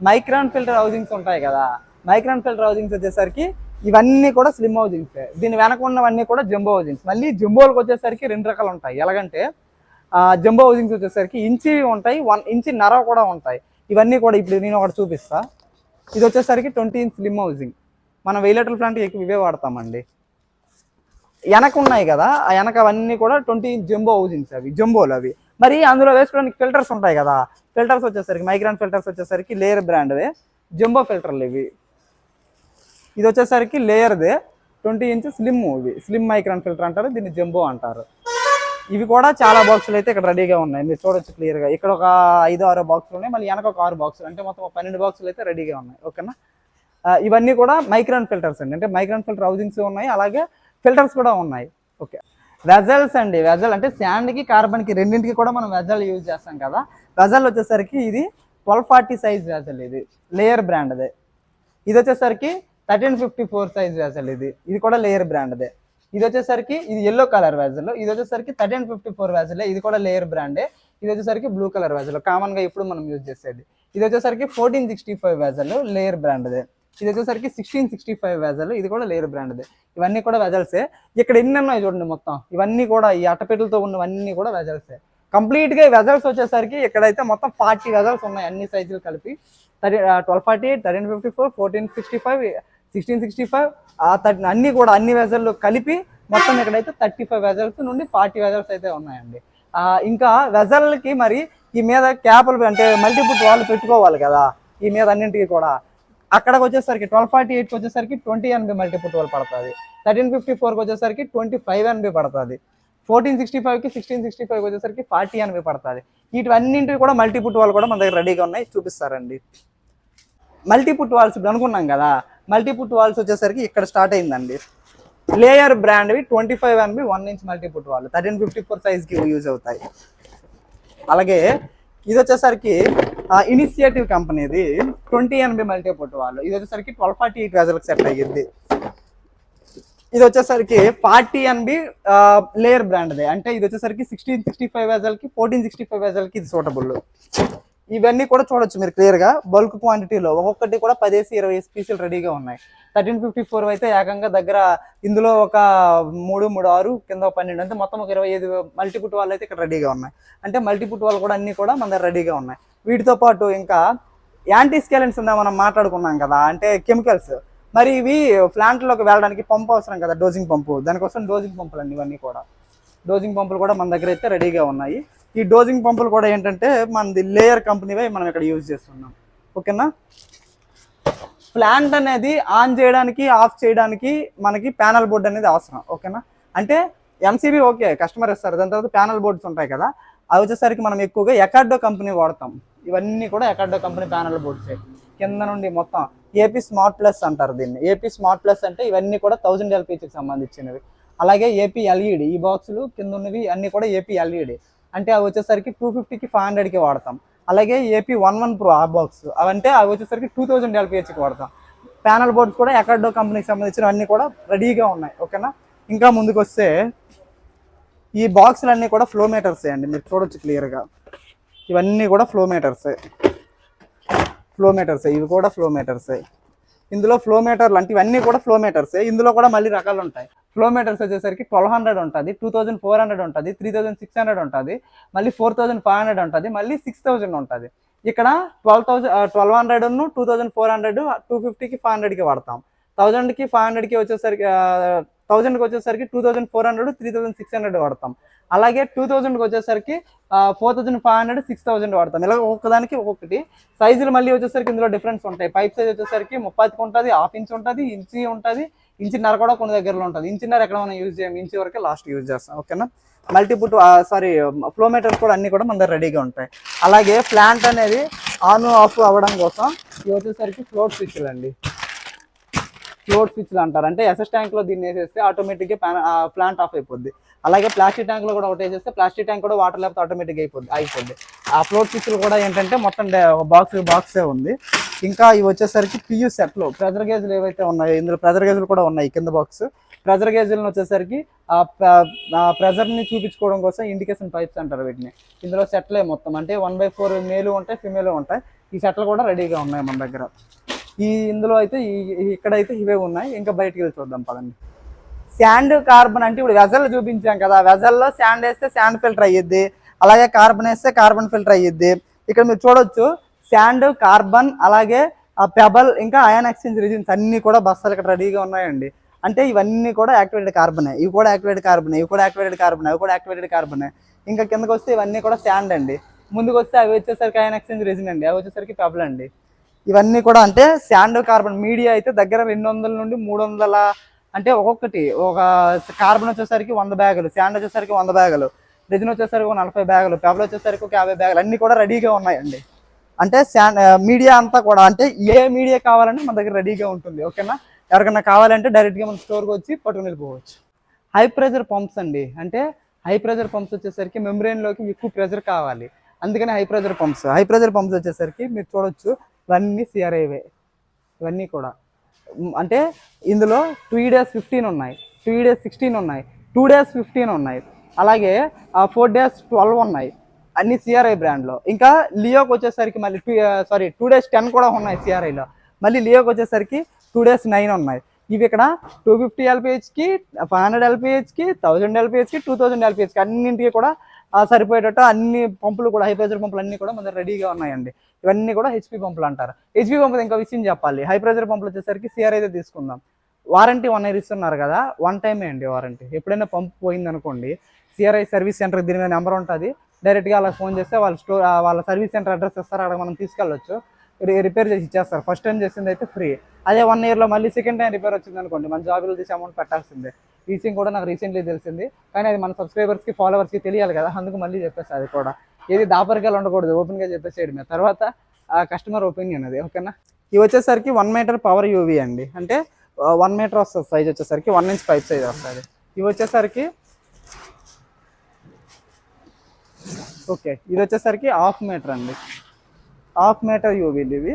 మైక్రాన్ ఫిల్టర్ హౌజింగ్స్ ఉంటాయి కదా? మైక్రాన్ ఫిల్టర్ హౌజింగ్స్ వచ్చేసరికి ఇవన్నీ కూడా స్లిమ్ హౌజింగ్స్ దీని వెనక ఉన్నవన్నీ కూడా జంబో హౌజింగ్స్ మళ్ళీ జంబోలకు వచ్చేసరికి రెండు రకాలు ఉంటాయి. ఎలాగంటే జంబో హౌజింగ్స్ వచ్చేసరికి ఇంచి ఉంటాయి వన్ ఇంచి నర కూడా ఉంటాయి. ఇవన్నీ కూడా ఇప్పుడు నేను ఒకటి చూపిస్తా. ఇది వచ్చేసరికి ట్వంటీ ఇంచ్ స్లిమ్ హౌజింగ్ మనం వెయ్యి లీటర్ల ప్లాంట్ ఎక్కువ ఇవే వాడతామండి. వెనక ఉన్నాయి కదా ఆ వెనక అవన్నీ కూడా ట్వంటీ జంబో హౌజింగ్స్ అవి జంబోలు అవి. మరి అందులో వేసుకోవడానికి ఫిల్టర్స్ ఉంటాయి కదా ఫిల్టర్స్ వచ్చేసరికి మైగ్రాన్ ఫిల్టర్స్ వచ్చేసరికి లేయర్ బ్రాండ్వే జంబో ఫిల్టర్లు ఇవి. ఇది వచ్చేసరికి లేయర్దే ట్వంటీ ఇంచ్ స్లిమ్ ఇవి స్లిమ్ మైక్రాన్ ఫిల్టర్ అంటారు దీన్ని జంబో అంటారు. ఇవి కూడా చాలా బాక్సులు అయితే ఇక్కడ రెడీగా ఉన్నాయి. మీరు చూడొచ్చు క్లియర్గా ఇక్కడ ఒక ఐదు ఆరు బాక్సులు ఉన్నాయి. మళ్ళీ వెనక ఒక ఆరు బాక్సులు అంటే మొత్తం పన్నెండు బాక్సులు అయితే రెడీగా ఉన్నాయి. ఓకేనా ఇవన్నీ కూడా మైక్రాన్ ఫిల్టర్స్ అండి. అంటే మైక్రాన్ ఫిల్టర్ హౌజింగ్స్ ఉన్నాయి. అలాగే ఫిల్టర్స్ కూడా ఉన్నాయి. ఓకే వెజల్స్ అండి. వెజల్ అంటే శాండ్కి కార్బన్కి రెండింటికి కూడా మనం వెజల్ యూజ్ చేస్తాం కదా. వెజల్ వచ్చేసరికి ఇది ట్వెల్వ్ ఫార్టీ సైజ్ వెజల్ ఇది. లేయర్ బ్రాండ్ అదే ఇది వచ్చేసరికి thirteen fifty four size vessel ఇది. ఇది కూడా లేయర్ బ్రాండ్దే ఇది వచ్చేసరికి ఇది ఎల్లో కలర్ వెజల్ ఇది వచ్చేసరికి థర్టీన్ ఫిఫ్టీ ఫోర్ వెజలే ఇది కూడా లేయర్ బ్రాండే ఇది వచ్చేసరికి బ్లూ కలర్ వెజల్ కామన్గా ఇప్పుడు మనం యూజ్ చేసేది. ఇది వచ్చేసరికి fourteen sixty five vessel layer బ్రాండ్దే ఇది వచ్చేసరికి సిక్స్టీన్ సిక్స్టీ ఫైవ్ వెజల్ ఇది కూడా లేయర్ బ్రాండ్దే ఇవన్నీ కూడా వెజల్సే ఇక్కడ ఎన్ని ఉన్నాయి చూడండి మొత్తం. ఇవన్నీ కూడా ఈ అట్టపెట్టలతో ఉన్నవన్నీ కూడా వెజల్సే కంప్లీట్గా వెజల్స్ వచ్చేసరికి ఇక్కడైతే మొత్తం ఫార్టీ వెజల్స్ ఉన్నాయి అన్ని సైజులు కలిపి. Thirty twelve forty eight thirteen fifty four fourteen sixty five sixteen sixty five thirty అన్ని కూడా అన్ని వెజల్లో కలిపి మొత్తం ఇక్కడైతే థర్టీ ఫైవ్ వెజల్స్ నుండి ఫార్టీ వెజల్స్ అయితే ఉన్నాయండి. ఇంకా వెజల్కి మరి ఈ మీద క్యాపులు అంటే మల్టీపుల్ వాళ్ళు పెట్టుకోవాలి కదా ఈ మీద అన్నింటికి కూడా. అక్కడికి వచ్చేసరికి ట్వెల్వ్ ఫార్టీ ఎయిట్కి వచ్చేసరికి ట్వంటీ ఎన్బి మల్టీపుల్ ట్వెల్వ్ పడుతుంది. థర్టీన్ ఫిఫ్టీ ఫోర్కి వచ్చేసరికి ట్వంటీ ఫైవ్ ఎన్బి పడుతుంది. ఫోర్టీన్ సిక్స్టీ ఫైవ్కి సిక్స్టీన్ సిక్స్టీ ఫైవ్ వచ్చేసరికి ఫార్టీ ఎన్బి పడుతుంది. వీటివన్నింటివి కూడా మల్టీపుల్ వాళ్ళు కూడా మన దగ్గర రెడీగా ఉన్నాయి చూపిస్తారండి. మల్టీపుట్ వాల్స్ ఇప్పుడు అనుకున్నాం కదా మల్టీపుట్ వాల్స్ వచ్చేసరికి ఇక్కడ స్టార్ట్ అయిందండి. Layer బ్రాండ్వి twenty five NB one inch multiport వాళ్ళు థర్టీన్ ఫిఫ్టీ ఫోర్ సైజ్కి యూజ్ అవుతాయి. అలాగే ఇది వచ్చేసరికి ఇనిషియేటివ్ కంపెనీది ట్వంటీ ఎన్బి మల్టీపుట్ వాళ్ళు ఇది వచ్చేసరికి ట్వెల్వ్ ఫార్టీ ఎయిట్ గజలకు సెట్ అయ్యింది ఇది వచ్చేసరికి ఫార్టీ ఎన్బి లేయర్ బ్రాండ్దే. అంటే ఇది వచ్చేసరికి సిక్స్టీన్ సిక్స్టీ ఫైవ్ వెజల్కి ఫోర్టీన్ సిక్స్టీ ఫైవ్ వెజల్కి ఇది సూటబుల్. ఇవన్నీ కూడా చూడొచ్చు మీరు క్లియర్గా బల్క్ క్వాంటిటీలో ఒక్కొక్కటి కూడా పదేసి ఇరవై పీసులు రెడీగా ఉన్నాయి. థర్టీన్ ఫిఫ్టీ ఫోర్ అయితే ఏకంగా దగ్గర ఇందులో ఒక మూడు మూడు ఆరు కింద పన్నెండు అంటే మొత్తం ఒక ఇరవై ఐదు మల్టీపుట్ వాళ్ళు అయితే ఇక్కడ రెడీగా ఉన్నాయి. అంటే మల్టీపుట్ వాళ్ళు కూడా అన్ని కూడా మన దగ్గర రెడీగా ఉన్నాయి. వీటితో పాటు ఇంకా యాంటీ స్కేలెన్స్ ఉందా మనం మాట్లాడుకున్నాం కదా అంటే కెమికల్స్ మరి ఇవి ప్లాంట్లోకి వెళ్ళడానికి పంపు అవసరం కదా డోజింగ్ పంపు దానికోసం డోజింగ్ పంపులు అండి ఇవన్నీ కూడా. డోజింగ్ పంపులు కూడా మన దగ్గర అయితే రెడీగా ఉన్నాయి. ఈ డోజింగ్ పంపులు కూడా ఏంటంటే మనది లేయర్ కంపెనీవే మనం ఇక్కడ యూజ్ చేస్తున్నాం. ఓకేనా? ప్లాంట్ అనేది ఆన్ చేయడానికి ఆఫ్ చేయడానికి మనకి ప్యానల్ బోర్డ్ అనేది అవసరం. ఓకేనా? అంటే ఎంసీబీ ఓకే కస్టమర్ ఇస్తారు దాని తర్వాత ప్యానల్ బోర్డ్స్ ఉంటాయి కదా. అవి వచ్చేసరికి మనం ఎక్కువగా ఎకార్డో కంపెనీ వాడతాం. ఇవన్నీ కూడా ఎకార్డో కంపెనీ ప్యానల్ బోర్డ్సే కింద నుండి మొత్తం ఏపీ స్మార్ట్ ప్లస్ అంటారు దీన్ని. ఏపీ స్మార్ట్ ప్లస్ అంటే ఇవన్నీ కూడా థౌజండ్ ఎల్పీకి సంబంధించినవి. అలాగే ఏపీ ఎల్ఈడి ఈ బాక్సులు కింద ఉన్నవి అన్నీ కూడా ఏపీ ఎల్ఈడి అంటే అవి వచ్చేసరికి టూ ఫిఫ్టీకి ఫైవ్ హండ్రెడ్కి వాడతాం. అలాగే ఏపీ వన్ వన్ ప్రో ఆ బాక్స్ అవంటే అవి వచ్చేసరికి టూ థౌజండ్ ఎల్పిహెచ్కి వాడతాం. ప్యానల్ బోర్డ్స్ కూడా ఎక్కడో కంపెనీకి సంబంధించిన అన్నీ కూడా రెడీగా ఉన్నాయి ఓకేనా ఇంకా ముందుకు వస్తే ఈ బాక్సులన్నీ కూడా ఫ్లో మీటర్సే అండి మీరు చూడొచ్చు క్లియర్గా ఇవన్నీ కూడా ఫ్లో మీటర్సే ఫ్లో మీటర్సే ఇవి కూడా ఫ్లో మీటర్సే ఇందులో ఫ్లో మీటర్లు అంటే ఇవన్నీ కూడా ఫ్లో మీటర్స్ ఇందులో కూడా మళ్ళీ రకాలు ఉంటాయి. ఫ్లో మీటర్స్ వచ్చేసరికి ట్వెల్వ్ హండ్రెడ్ ఉంటుంది టూ థౌసండ్ ఫోర్ హండ్రెడ్ ఉంటుంది త్రీ థౌసండ్ సిక్స్ హండ్రెడ్ ఉంటుంది మళ్ళీ ఫోర్ థౌసండ్ ఫైవ్ హండ్రెడ్ ఉంటుంది మళ్ళీ సిక్స్ థౌసండ్ ఉంటుంది. ఇక్కడ twelve thousand twelve hundred two thousand four hundred two ఫిఫ్టీకి ఫైవ్ హండ్రెడ్కి వాడతాం. థౌజండ్కి ఫైవ్ హండ్రెడ్కి వచ్చేసరికి థౌజండ్కి వచ్చేసరికి two thousand four hundred three thousand six hundred వాడతాం. అలాగే టూ థౌజండ్కి వచ్చేసరికి four thousand five hundred six thousand వాడతాం. ఇలా ఒక్కదానికి ఒక్కొక్కటి సైజులు మళ్ళీ వచ్చేసరికి ఇందులో డిఫరెన్స్ ఉంటాయి. పైప్ సైజ్ వచ్చేసరికి ముప్పైకి ఉంటుంది హాఫ్ ఇంచ్ ఉంటుంది ఇంచి ఉంటుంది ఇంచిన్నర కూడా కొన్ని దగ్గరలో ఉంటుంది. ఇంచిన్నర ఎక్కడ మనం యూజ్ చేయం ఇంచి వరకే లాస్ట్ యూజ్ చేస్తాం. ఓకేనా? మల్టీపుట్ సారీ ఫ్లో మీటర్స్ కూడా అన్ని కూడా మన దగ్గర రెడీగా ఉంటాయి. అలాగే ప్లాంట్ అనేది ఆన్ ఆఫ్ అవ్వడం కోసం ఇవి వచ్చేసరికి ఫ్లోట్ స్విచ్లు అండి. ఫ్లోర్ స్విచ్లు అంటారు. అంటే ఎస్ఎస్ ట్యాంక్లో దీన్ని వేసేస్తే ఆటోమేటిక్గా ప్లాంట్ ఆఫ్ అయిపోద్ది. అలాగే ప్లాస్టిక్ ట్యాంక్లో కూడా ఒకటి వేసేస్తే ప్లాస్టిక్ ట్యాంక్ కూడా వాటర్ లేకపోతే ఆటోమేటిక్ అయిపోద్ది అయిపోద్ది. ఆ ఫ్లోర్ స్విచ్లు కూడా ఏంటంటే మొత్తం బాక్స్ బాక్సే ఉంది. ఇంకా ఇవి వచ్చేసరికి పియూ సెట్లు ప్రెజర్ గేజ్లు ఏవైతే ఉన్నాయో ఇందులో ప్రెజర్ గేజ్లు కూడా ఉన్నాయి కింద బాక్స్ ప్రెజర్ గేజ్లను వచ్చేసరికి ఆ ప్రెజర్ని చూపించుకోవడం కోసం ఇండికేషన్ పైప్స్ అంటారు వీటిని. ఇందులో సెట్లే మొత్తం. అంటే వన్ బై ఫోర్ మేలు ఉంటాయి ఫిమేలు ఉంటాయి. ఈ సెట్లు కూడా రెడీగా ఉన్నాయి మన దగ్గర. ఈ ఇందులో అయితే ఈ ఇక్కడైతే ఇవే ఉన్నాయి. ఇంకా బయటికి వెళ్ళి చూద్దాం పదండి. శాండ్ కార్బన్ అంటే ఇప్పుడు వెజల్ చూపించాం కదా వెజల్లో శాండ్ వేస్తే శాండ్ ఫిల్టర్ అయ్యిద్ది అలాగే కార్బన్ వేస్తే కార్బన్ ఫిల్టర్ అయ్యిద్ది. ఇక్కడ మీరు చూడొచ్చు శాండ్ కార్బన్ అలాగే పెబల్ ఇంకా అయాన్ ఎక్స్చేంజ్ రిజిన్స్ అన్ని కూడా బస్సులు ఇక్కడ రెడీగా ఉన్నాయండి. అంటే ఇవన్నీ కూడా యాక్టివేటెడ్ కార్బనే ఇవి కూడా యాక్టివేటెడ్ కార్బనే ఇవి కూడా యాక్టివేటెడ్ కార్బన్ అవి కూడా యాక్టివేటెడ్ కార్బనే ఇంకా కిందకి వస్తే ఇవన్నీ కూడా శాండ్ అండి. ముందుకు వస్తే అవి వచ్చేసరికి అయాన్ ఎక్స్చేంజ్ రిజిన్ అండి. అవి వచ్చేసరికి పెబల్ అండి. ఇవన్నీ కూడా అంటే శాండ్ కార్బన్ మీడియా అయితే దగ్గర రెండు వందల నుండి మూడు వందల అంటే ఒక్కొక్కటి. ఒక కార్బన్ వచ్చేసరికి వంద బ్యాగులు శాండ్ వచ్చేసరికి వంద బ్యాగులు రెజిన్ వచ్చేసరికి ఒక నలభై బ్యాగులు పెబల్ వచ్చేసరికి ఒక యాభై బ్యాగులు అన్నీ కూడా రెడీగా ఉన్నాయండి. అంటే శాండ్ మీడియా అంతా కూడా అంటే ఏ మీడియా కావాలంటే మన దగ్గర రెడీగా ఉంటుంది ఓకేనా? ఎవరికైనా కావాలంటే డైరెక్ట్గా మన స్టోర్కి వచ్చి పట్టుకుని వెళ్ళిపోవచ్చు. హై ప్రెజర్ పంప్స్ అండి. అంటే హై ప్రెజర్ పంప్స్ వచ్చేసరికి మెమ్బ్రెయిన్లోకి ఎక్కువ ప్రెజర్ కావాలి. అందుకని high pressure pumps. High pressure pumps వచ్చేసరికి మీరు చూడొచ్చు ఇవన్నీ సిఆర్ఐవే. ఇవన్నీ కూడా. అంటే ఇందులో త్రీ డేస్ ఫిఫ్టీన్ ఉన్నాయి. త్రీ డేస్ సిక్స్టీన్ ఉన్నాయి. టూ డేస్ ఫిఫ్టీన్ ఉన్నాయి. అలాగే ఫోర్ డేస్ ట్వెల్వ్ ఉన్నాయి. అన్ని సిఆర్ఐ బ్రాండ్లో. ఇంకా లియోకి వచ్చేసరికి మళ్ళీ two sorry two days ten కూడా ఉన్నాయి సిఆర్ఐలో. మళ్ళీ లియోకి వచ్చేసరికి టూ డేస్ నైన్ ఉన్నాయి. ఇవి ఇక్కడ టూ ఫిఫ్టీ ఎల్పిహెచ్కి ఫైవ్ హండ్రెడ్ ఎల్పిహెచ్కి థౌజండ్ ఎల్పిహెచ్కి టూ థౌజండ్ ఎల్పిహెచ్కి అన్నింటికి కూడా సరిపోయేటట్టు అన్ని పంపులు కూడా హై ప్రెజర్ పంపులు అన్ని కూడా మన రెడీగా ఉన్నాయండి. ఇవన్నీ కూడా హెచ్పి పంపులు అంటారు. హెచ్పి పంపులు ఇంకా విషయం చెప్పాలి. హై ప్రెజర్ పంపులు వచ్చేసరికి సిఆర్ అయితే తీసుకుందాం. వారంటీ వన్ ఇయర్ ఇస్తున్నారు కదా వన్ టైమే అండి వారంటీ ఎప్పుడైనా పంపు పోయింది అనుకోండి సిఆర్ఐ సర్వీస్ సెంటర్ దీని మీద నెంబర్ ఉంటుంది. డైరెక్ట్గా అలా ఫోన్ చేస్తే వాళ్ళ స్టో వాళ్ళ సర్వీస్ సెంటర్ అడ్రస్ ఇస్తారు. అక్కడ మనం తీసుకెళ్ళొచ్చు. రిపేర్ చేసి ఇచ్చేస్తారు. ఫస్ట్ టైం చేసింది అయితే ఫ్రీ అదే వన్ ఇయర్లో మళ్ళీ సెకండ్ టైం రిపేర్ వచ్చింది అనుకోండి మన జాబులు తీసి అమౌంట్ పెట్టాల్సిందే. రీసింగ్ విషయం కూడా నాకు రీసెంట్లీ తెలిసింది. కానీ అది మన సబ్స్క్రైబర్స్కి ఫాలోవర్స్కి తెలియాలి కదా. అందుకు మళ్ళీ చెప్పేసి అది కూడా. ఏది దాపరికాలు ఉండకూడదు. ఓపెన్గా చెప్పేసేయడమే తర్వాత కస్టమర్ ఒపీనియన్ అది. ఓకేనా ఇవి వచ్చేసరికి వన్ మీటర్ పవర్ యూవీ అండి. అంటే వన్ మీటర్ వస్తుంది సైజ్ వచ్చేసరికి. వన్ ఇంచ్ పైప్ సైజ్ వస్తుంది. ఇవి వచ్చేసరికి ఓకే ఇది వచ్చేసరికి హాఫ్ మీటర్ అండి. హాఫ్ మీటర్ యూవీలు ఇవి.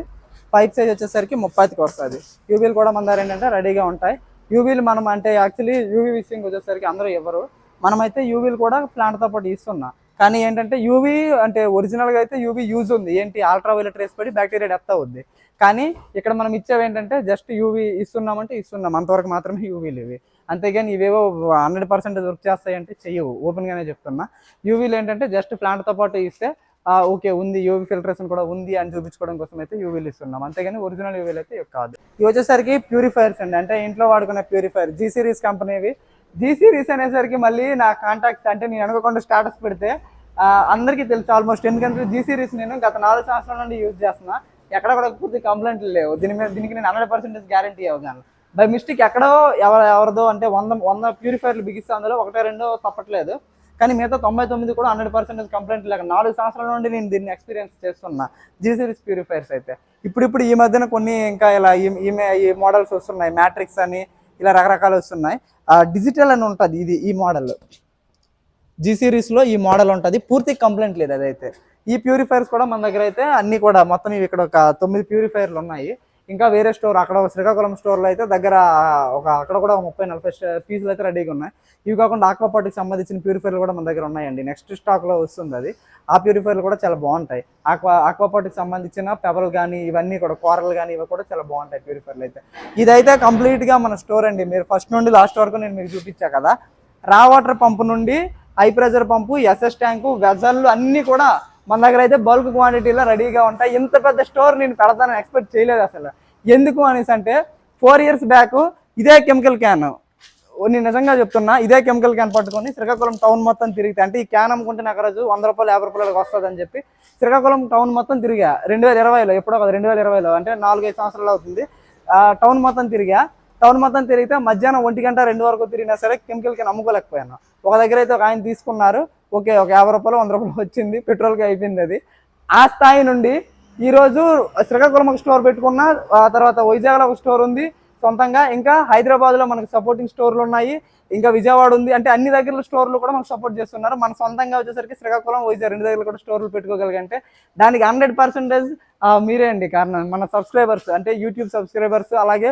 పైప్ సైజ్ వచ్చేసరికి ముప్పైకి వస్తుంది. యూబీలు కూడా మన దగ్గర ఏంటంటే రెడీగా ఉంటాయి. యూవీలు మనం అంటే యాక్చువల్లీ యూవీ విషయంకి వచ్చేసరికి అందరూ ఇవ్వరు మనమైతే యూవీలు కూడా ప్లాంట్తో పాటు ఇస్తున్నాం. కానీ ఏంటంటే యూవీ అంటే ఒరిజినల్గా అయితే యూవీ యూజ్ ఉంది. ఏంటి? అల్ట్రావైలెట్ రేస్ పడి బ్యాక్టీరియా డెత్ అవుద్ది. కానీ ఇక్కడ మనం ఇచ్చేవి ఏంటంటే జస్ట్ యూవీ ఇస్తున్నామంటే ఇస్తున్నాం. అంతవరకు మాత్రమే యూవీలు ఇవి. అంతేగాని ఇవేవో హండ్రెడ్ పర్సెంట్ వర్క్ చేస్తాయంటే చెయ్యవు. ఓపెన్గానే చెప్తున్నా. యూవీలు ఏంటంటే జస్ట్ ప్లాంట్తో పాటు ఇస్తే ఓకే ఉంది యూవీ ఫిల్టరేషన్ కూడా ఉంది అని చూపించుకోవడం కోసం అయితే యూవీలు ఇస్తున్నాం. అంతేగాని ఒరిజినల్ యూవీలు అయితే కాదు. ఇవి వచ్చేసరికి ప్యూరిఫైర్స్ అండి. అంటే ఇంట్లో వాడుకునే ప్యూరిఫైర్ జీ సిరీస్ కంపెనీవి జీ సిరీస్ అనేసరికి మళ్ళీ నా కాంటాక్ట్స్ అంటే నేను అనుకోకుండా స్టాటస్ పెడితే అందరికీ తెలుసు ఆల్మోస్ట్ ఎందుకంటే జీ సిరీస్ నేను గత నాలుగు సంవత్సరాల నుండి యూజ్ చేస్తున్నా. ఎక్కడ కూడా పూర్తి కంప్లైంట్లు లేవు. దీని మీద దీనికి నేను హండ్రెడ్ పర్సెంటేజ్ గ్యారంటీ ఇవ్వగలను. బై మిస్టేక్ ఎక్కడో ఎవరు ఎవరిదో అంటే వంద వంద ప్యూరిఫైర్లు బిగిస్తే అందులో ఒకటే రెండో తప్పట్లేదు. కానీ మిగతా తొంభై తొమ్మిది కూడా హండ్రెడ్ పర్సెంటేజ్ కంప్లైంట్ లేక నాలుగు సంవత్సరాల నుండి నేను దీన్ని ఎక్స్పీరియన్స్ చేస్తున్నా. జీ సిరీస్ ప్యూరిఫైర్స్ అయితే. ఇప్పుడు ఇప్పుడు ఈ మధ్యన కొన్ని ఇంకా ఇలా ఈ ఈ మోడల్స్ వస్తున్నాయి. మ్యాట్రిక్స్ అని ఇలా రకరకాలు వస్తున్నాయి. డిజిటల్ అని ఉంటుంది ఇది ఈ మోడల్. జీ సిరీస్లో ఈ మోడల్ ఉంటుంది. పూర్తి కంప్లైంట్ లేదు అదైతే. ఈ ప్యూరిఫైర్స్ కూడా మన దగ్గర అయితే అన్నీ కూడా మొత్తం ఇవి ఇక్కడ ఒక తొమ్మిది ప్యూరిఫైర్లు ఉన్నాయి. ఇంకా వేరే స్టోర్ అక్కడ శ్రీకాకుళం స్టోర్లో అయితే దగ్గర ఒక అక్కడ కూడా ఒక ముప్పై నలభై పీసులు అయితే రెడీగా ఉన్నాయి. ఇవి కాకుండా ఆక్వాపాటికి సంబంధించిన ప్యూరిఫైర్లు కూడా మన దగ్గర ఉన్నాయండి. నెక్స్ట్ స్టాక్లో వస్తుంది అది. ఆ ప్యూరిఫైర్లు కూడా చాలా బాగుంటాయి. ఆక్వా ఆక్వాపాటికి సంబంధించిన పెబల్ కానీ ఇవన్నీ కూడా కూరలు కానీ ఇవి కూడా చాలా బాగుంటాయి ప్యూరిఫైర్లు అయితే. ఇదైతే కంప్లీట్గా మన స్టోర్ అండి. మీరు ఫస్ట్ నుండి లాస్ట్ వరకు నేను మీకు చూపించా కదా. రా వాటర్ పంపు నుండి high pressure pump SS tank వెజల్లు అన్నీ కూడా మన దగ్గర అయితే బల్క్ క్వాంటిటీలో రెడీగా ఉంటాయి. ఇంత పెద్ద స్టోర్ నేను పెడతానని ఎక్స్పెక్ట్ చేయలేదు అసలు. ఎందుకు అనేసి అంటే ఫోర్ ఇయర్స్ బ్యాక్ ఇదే కెమికల్ క్యాన్ నేను నిజంగా చెప్తున్నా ఇదే కెమికల్ క్యాన్ పట్టుకొని శ్రీకాకుళం టౌన్ మొత్తం తిరిగితే అంటే ఈ క్యాన్ అమ్ముకుంటే నాకు రోజు వంద రూపాయలు యాభై రూపాయలకు వస్తుందని చెప్పి శ్రీకాకుళం టౌన్ మొత్తం తిరిగా రెండు వేల ఇరవైలో ఎప్పుడో కదా రెండు వేల ఇరవైలో అంటే నాలుగైదు సంవత్సరాలు అవుతుంది. టౌన్ మొత్తం తిరిగా టౌన్ మొత్తం తిరిగితే మధ్యాహ్నం ఒంటి గంట రెండు వరకు తిరిగినా సరే కెమికల్ క్యాన్ అమ్ముకోలేకపోయాను. ఒక దగ్గర అయితే ఒక ఆయన తీసుకున్నారు ఓకే ఒక యాభై రూపాయలు వంద రూపాయలు వచ్చింది పెట్రోల్కి అయిపోయింది అది. ఆ స్థాయి నుండి ఈరోజు శ్రీకాకుళం ఒక స్టోర్ పెట్టుకున్న ఆ తర్వాత వైజాగ్లో ఒక స్టోర్ ఉంది సొంతంగా. ఇంకా హైదరాబాద్లో మనకు సపోర్టింగ్ స్టోర్లు ఉన్నాయి ఇంకా విజయవాడ ఉంది అంటే అన్ని దగ్గర స్టోర్లు కూడా మనకు సపోర్ట్ చేస్తున్నారు. మన సొంతంగా వచ్చేసరికి శ్రీకాకుళం వైజాగ్ రెండు దగ్గర కూడా స్టోర్లు పెట్టుకోగలిగంటే దానికి హండ్రెడ్ పర్సెంటేజ్ మీరే అండి కారణం. మన సబ్స్క్రైబర్స్ అంటే యూట్యూబ్ సబ్స్క్రైబర్స్ అలాగే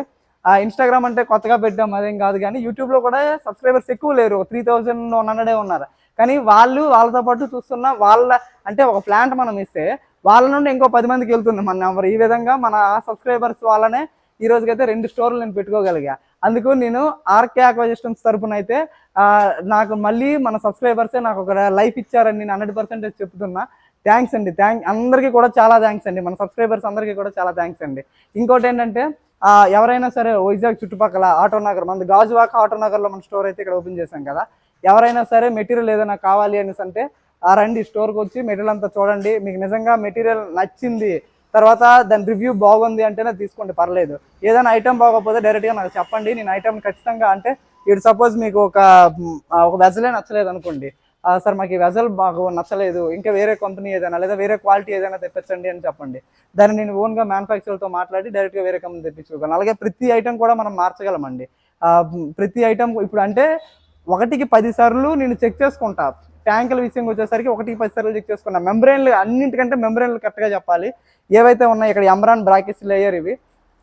ఇన్స్టాగ్రామ్ అంటే కొత్తగా పెట్టాం అదేం కాదు కానీ యూట్యూబ్లో కూడా సబ్స్క్రైబర్స్ ఎక్కువ లేరు. త్రీ థౌజండ్ వన్ హండ్రెడే ఉన్నారు. కానీ వాళ్ళు వాళ్ళతో పాటు చూస్తున్న వాళ్ళ అంటే ఒక ప్లాంట్ మనం ఇస్తే వాళ్ళ నుండి ఇంకో పది మందికి వెళ్తుంది మన నెంబర్ ఈ విధంగా మన సబ్స్క్రైబర్స్ వాళ్ళనే ఈ రోజుకైతే రెండు స్టోర్లు నేను పెట్టుకోగలిగా. అందుకు నేను ఆర్కే అక్వాజిస్టమ్స్ తరపున అయితే నాకు మళ్ళీ మన సబ్స్క్రైబర్సే నాకు ఒక లైఫ్ ఇచ్చారని నేను హండ్రెడ్ పర్సెంటేజ్ చెప్తున్నా. థ్యాంక్స్ అండి. థ్యాంక్ అందరికీ కూడా చాలా థ్యాంక్స్ అండి. మన సబ్స్క్రైబర్స్ అందరికీ కూడా చాలా థ్యాంక్స్ అండి. ఇంకోటి ఏంటంటే ఎవరైనా సరే వైజాగ్ చుట్టుపక్కల ఆటో నగర్ మన గాజువాక ఆటో నగర్లో మన స్టోర్ అయితే ఇక్కడ ఓపెన్ చేశాం కదా. ఎవరైనా సరే మెటీరియల్ ఏదైనా కావాలి అనేసి అంటే ఆ రండి స్టోర్కి వచ్చి మెటీరియల్ అంతా చూడండి. మీకు నిజంగా మెటీరియల్ నచ్చింది. తర్వాత దాని రివ్యూ బాగుంది అంటేనే తీసుకోండి. పర్లేదు. ఏదైనా ఐటమ్ బాగోకపోతే డైరెక్ట్గా నాకు చెప్పండి. నేను ఐటమ్ ఖచ్చితంగా అంటే ఇటు సపోజ్ మీకు ఒక ఒక వెజలే నచ్చలేదు అనుకోండి. సార్ మాకు ఈ వెజల్ బాగు నచ్చలేదు. ఇంకా వేరే కంపెనీ ఏదైనా లేదా వేరే క్వాలిటీ ఏదైనా తెప్పించండి అని చెప్పండి. దాన్ని నేను ఓన్గా మ్యానుఫ్యాక్చర్తో మాట్లాడి డైరెక్ట్గా వేరే కంపెనీ తెప్పించుకోగలను. అలాగే ప్రతి ఐటమ్ కూడా మనం మార్చగలమండి. ప్రతి ఐటమ్ ఇప్పుడు అంటే ఒకటికి పది సార్లు నేను చెక్ చేసుకుంటా. ట్యాంకుల విషయం వచ్చేసరికి ఒకటికి పది సార్లు చెక్ చేసుకున్నా. మెంబ్రెయిన్లు అన్నింటికంటే మెంబ్రెయిన్లు కరెక్ట్గా చెప్పాలి. ఏవైతే ఉన్నాయి ఇక్కడ ఎమ్రాన్ బ్రాకెట్స్ లేయర్ ఇవి.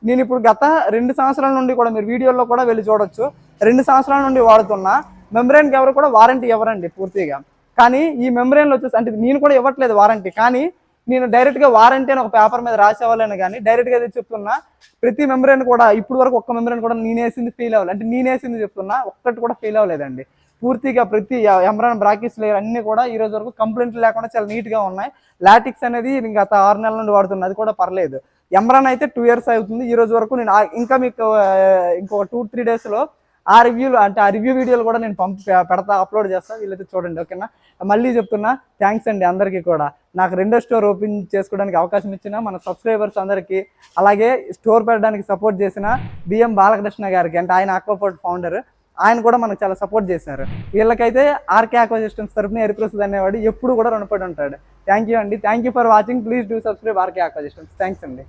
నేను ఇప్పుడు గత రెండు సంవత్సరాల నుండి కూడా మీరు వీడియోలో కూడా వెళ్ళి చూడొచ్చు. రెండు సంవత్సరాల నుండి వాడుతున్నా మెంబ్రెయిన్కి ఎవరు కూడా వారంటీ ఇవ్వరండి పూర్తిగా. కానీ ఈ మెంబ్రెయిన్లు వచ్చేసి అంటే నేను కూడా ఇవ్వట్లేదు వారంటీ కానీ నేను డైరెక్ట్గా వారంటీ అని ఒక పేపర్ మీద రాసేవాళ్ళని కానీ డైరెక్ట్గా అదే చెప్తున్నా ప్రతి మెంబ్రెయిన్ కూడా ఇప్పుడు వరకు ఒక్క మెంబ్రెయిన్ కూడా నేనేసింది ఫీల్ అవ్వాలి. అంటే నేనేసింది చెప్తున్నా ఒక్కటి కూడా ఫీల్ అవ్వలేదండి. పూర్తిగా ప్రతి ఎంబ్రాన్ బ్రాకెట్స్ లేయర్ అన్ని కూడా ఈ రోజు వరకు కంప్లైంట్ లేకుండా చాలా నీట్గా ఉన్నాయి. లాటిక్స్ అనేది ఇంకా గత ఆరు నెలల నుండి వాడుతున్నా అది కూడా పర్లేదు. ఎంబ్రాన్ అయితే టూ ఇయర్స్ అవుతుంది. ఈ రోజు వరకు నేను ఇంకా మీకు ఇంకో టూ త్రీ డేస్లో ఆ రివ్యూలు అంటే ఆ రివ్యూ వీడియోలు కూడా నేను పంపి పెడతా అప్లోడ్ చేస్తాను వీళ్ళైతే చూడండి ఓకేనా? మళ్ళీ చెప్తున్నా థ్యాంక్స్ అండి అందరికీ కూడా. నాకు రెండో స్టోర్ ఓపెన్ చేసుకోవడానికి అవకాశం ఇచ్చిన మన సబ్స్క్రైబర్స్ అందరికీ అలాగే స్టోర్ పెట్టడానికి సపోర్ట్ చేసిన బిఎం బాలకృష్ణ గారికి అంటే ఆయన అక్వాపోర్ట్ ఫౌండర్ ఆయన కూడా మనకు చాలా సపోర్ట్ చేశారు. వీళ్ళకైతే ఆర్కే ఆక్వా సిస్టమ్స్ తరఫున ఎరిప్రసాద్ అనేవాడు ఎప్పుడు కూడా రుణపడి ఉంటాడు. థ్యాంక్ యూ అండి. Thank you for watching please do subscribe RK aqua systems thanks అండి.